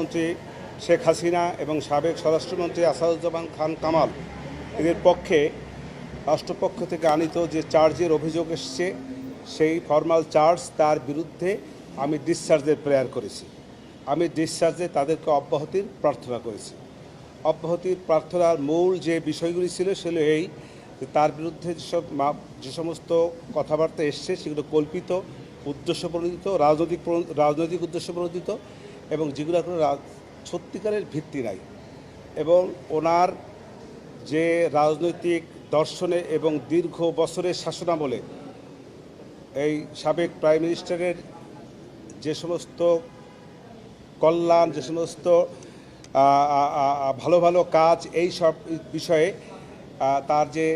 প্রধানমন্ত্রী শেখ হাসিনা এবং সাবেক স্বরাষ্ট্রমন্ত্রী আসাদুজ্জামান খান কামাল এদের পক্ষে রাষ্ট্রপক্ষ থেকে আনিত যে চার্জের অভিযোগ এসছে, সেই ফর্মাল চার্জ তার বিরুদ্ধে আমি ডিসচার্জের প্রেয়ার করেছি। আমি ডিসচার্জে তাদেরকে অব্যাহতির প্রার্থনা করেছি। অব্যাহতির প্রার্থনার মূল যে বিষয়গুলি ছিল, সেগুলো এই তার বিরুদ্ধে যেসব যে সমস্ত কথাবার্তা এসছে, সেগুলো কল্পিত উদ্দেশ্য প্রণোদিত রাজনৈতিক রাজনৈতিক উদ্দেশ্য প্রণোদিত এবং যেগুলো কোনো সত্যিকারের ভিত্তি নাই। এবং ওনার যে রাজনৈতিক দর্শনে এবং দীর্ঘ বছরের শাসনামলে এই সাবেক প্রাইম মিনিস্টারের যে সমস্ত কল্যাণ, যে সমস্ত ভালো ভালো কাজ এই সব বিষয়ে তার যে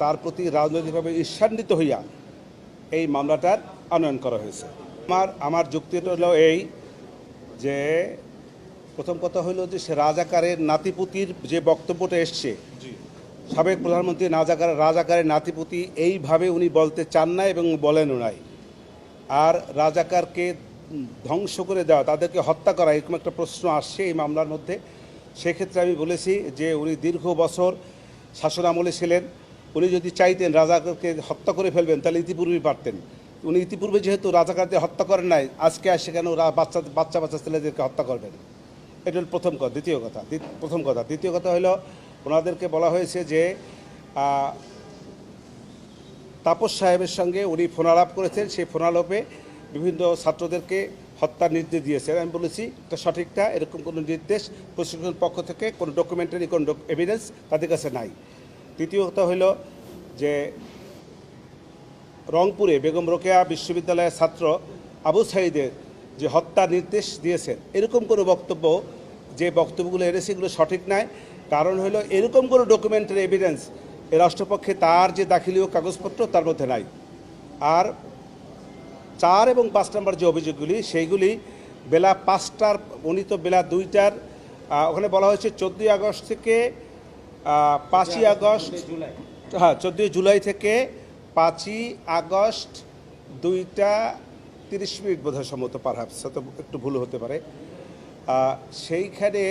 তার প্রতি রাজনৈতিকভাবে ঈর্ষান্বিত হইয়া এই মামলাটার আনয়ন করা হয়েছে। আমার আমার যুক্তিটা হলো এই যে প্রথম কথা হলো যে সে রাজাকারের নাতিপুতির যে বক্তব্যটা এসছে। সাবেক প্রধানমন্ত্রী রাজাকার রাজাকারের নাতিপুতি এইভাবে উনি বলতে চান না এবং বলেনও নাই। আর রাজাকারকে ধ্বংস করে দেওয়া তাদেরকে হত্যা করা এরকম একটা প্রশ্ন আসছে এই মামলার মধ্যে। সেক্ষেত্রে আমি বলেছি যে উনি দীর্ঘ বছর শাসন আমলে ছিলেন। উনি যদি চাইতেন রাজাকারকে হত্যা করে ফেলবেন তাহলে ইতিপূর্বেই পারতেন। উনি ইতিপূর্বে যেহেতু রাজাকারদের হত্যা করেন নাই, আজকে আসে কেন রা- বাচ্চা বাচ্চা বাচ্চা ছেলেদেরকে হত্যা করবেন। এটা হল প্রথম কথা। দ্বিতীয় কথা। প্রথম কথা। দ্বিতীয় কথা হলো, ওনাদেরকে বলা হয়েছে যে তাপস সাহেবের সঙ্গে উনি ফোনালাপ করেছেন। সেই ফোনালাপে বিভিন্ন ছাত্রদেরকে হত্যার নির্দেশ দিয়েছেন। আমি বলেছি, এটা সঠিকটা, এরকম কোনো নির্দেশ প্রশিক্ষণ পক্ষ থেকে, কোনো ডকুমেন্টারি কোনো এভিডেন্স তাদের কাছে নাই। তৃতীয় কথা হলো যে রংপুরে বেগম রোকেয়া বিশ্ববিদ্যালয়ের ছাত্র আবু সাইদের যে হত্যা নির্দেশ দিয়েছেন এরকম কোনো বক্তব্য যে বক্তব্যগুলো এনেছে এগুলো সঠিক নয় কারণ হলো এরকম কোনো ডকুমেন্টারি এভিডেন্স এ রাষ্ট্রপক্ষে তার যে দাখিলীয় কাগজপত্র তার মধ্যে নাই। আর চার এবং পাঁচ নম্বর যে অভিযোগগুলি সেইগুলি বেলা পাঁচটার উনি তো বেলা দুইটার ওখানে বলা হয়েছে চোদ্দোই আগস্ট থেকে পাঁচই আগস্ট হ্যাঁ চোদ্দোই জুলাই থেকে পাঁচই আগস্ট দুইটা তিরিশ মিনিট বোধ হয় সম্ভবত পার হয়তো একটু ভুল হতে পারে। সেইখানে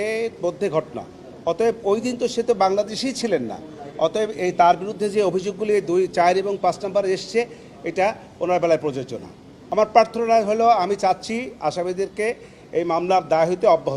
মধ্যে ঘটনা। অতএব ওই দিন তো সে তো বাংলাদেশেই ছিলেন না। অতএব এই তার বিরুদ্ধে যে অভিযোগগুলি দুই, চার এবং পাঁচ নম্বর এসছে, এটা ওনার বেলায় প্রযোজ্য না। আমার প্রার্থনা হলো, আমি চাচ্ছি আসামিদেরকে এই মামলার দায় হইতে অব্যাহত